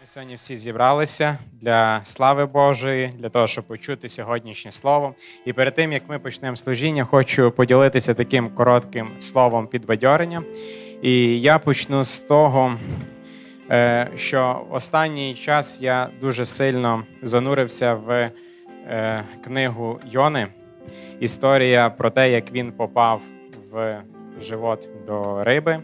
Ми сьогодні всі зібралися для слави Божої, для того, щоб почути сьогоднішнє слово. І перед тим як ми почнемо служіння, хочу поділитися таким коротким словом підбадьорення. І я почну з того, е, що в останній час я дуже сильно занурився в е, книгу Йони. Історія про те, як він попав в живот до риби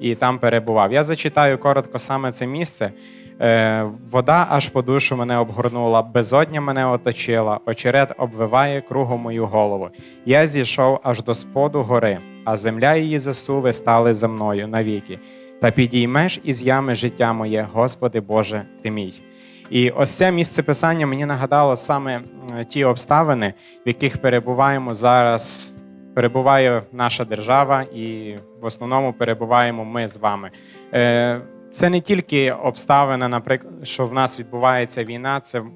і там перебував. Я зачитаю коротко саме це місце. Е, Вода аж по душу мене обгорнула, безодня мене оточила, очерет обвиває кругом мою голову. Я зійшов аж до споду гори, а земля її засуви стали за мною навіки. Та підіймеш із ями життя моє, Господи Боже, ти мій. І ось це місце писання мені нагадало саме ті обставини, в яких перебуваємо зараз. Перебуває наша держава, і в основному перебуваємо ми з вами. Е, Це не тільки обставина, наприклад, що в нас відбувається війна, це в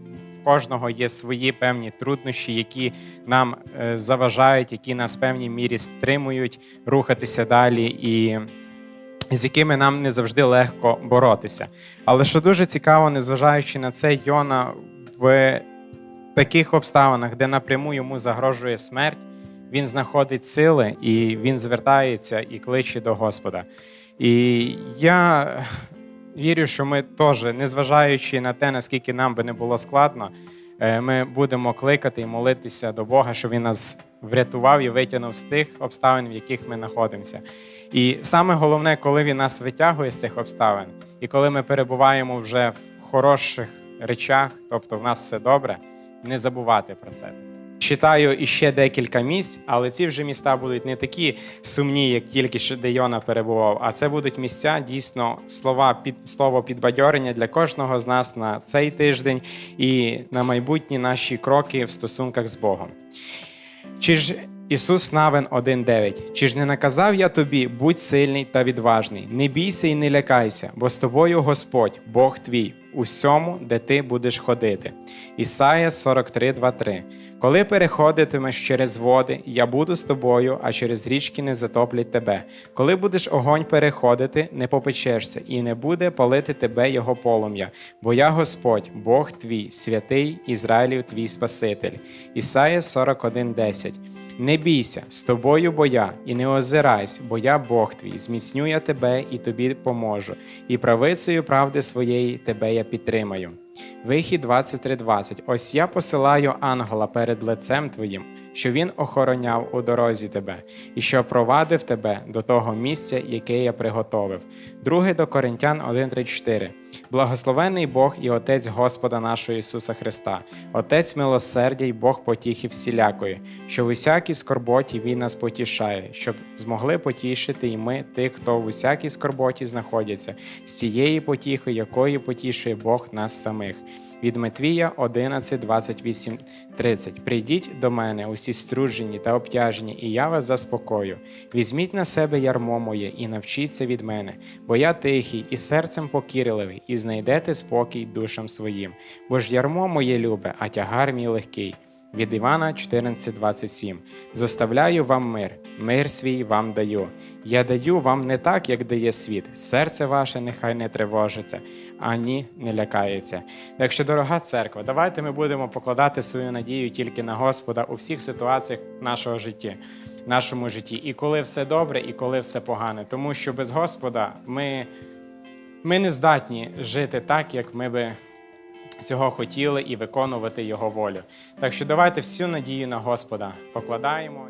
кожного є свої певні труднощі, які нам е, заважають, які нас в певній мірі стримують рухатися далі, і з якими нам не завжди легко боротися. Але що дуже цікаво, незважаючи на це, Йона в таких обставинах, де напряму йому загрожує смерть, він знаходить сили і він звертається і кличе до Господа. І я вірю, що ми теж, незважаючи на те, наскільки нам би не було складно, е, ми будемо кликати і молитися до Бога, щоб Він нас врятував і витягнув з тих обставин, в яких ми знаходимося. І саме головне, коли він нас витягує з цих обставин, і коли ми перебуваємо вже в хороших речах, тобто в нас все добре, не забувати про це. Читаю іще декілька місць, але ці вже міста будуть не такі сумні, як тільки що де Йона перебував, а це будуть місця дійсно слова під слово підбадьорення для кожного з нас на цей тиждень і на майбутні наші кроки в стосунках з Богом. Чи ж Ісус Навин 1.9. Чи ж не наказав я тобі, будь сильний та відважний, не бійся і не лякайся, бо з тобою Господь, Бог твій, у всьому, де ти будеш ходити. Ісая 43.2.3. Коли переходитимеш через води, я буду з тобою, а через річки не затоплять тебе. Коли будеш огонь переходити, не попечешся, і не буде палити тебе його полум'я, бо я Господь, Бог твій, святий Ізраїлів твій Спаситель. Ісая 41.10. Не бійся, з тобою бо я, і не озирайся, бо я Бог твій, зміцню я тебе і тобі поможу, і правицею правди своєї тебе я підтримаю. Вихід 23.20. Ось я посилаю ангела перед лицем твоїм, що він охороняв у дорозі тебе, і що провадив тебе до того місця, яке я приготовив. Друге до Коринтян 1.3.4. Благословений Бог і Отець Господа нашого Ісуса Христа, Отець милосердя й Бог потіхи всілякої, що в усякій скорботі Він нас потішає, щоб змогли потішити і ми тих, хто в усякій скорботі знаходяться, з цієї потіхи, якою потішує Бог нас самих. Від Матвія 11, 28, 30. Прийдіть до мене, усі стружені та обтяжені, і я вас заспокою. Візьміть на себе ярмо моє і навчіться від мене, бо я тихий і серцем покірливий, і знайдете спокій душам своїм. Бо ж ярмо моє любе, а тягар мій легкий. Від Івана 14:27. Зоставляю вам мир, мир свій вам даю. Я даю вам не так, як дає світ. Серце ваше нехай не тривожиться, ані не лякається. Так що, дорога церква, давайте ми будемо покладати свою надію тільки на Господа у всіх ситуаціях нашого життя. Нашому житті, і коли все добре, і коли все погане, тому що без Господа ми, ми не здатні жити так, як ми би цього хотіли і виконувати Його волю. Так що давайте всю надію на Господа покладаємо.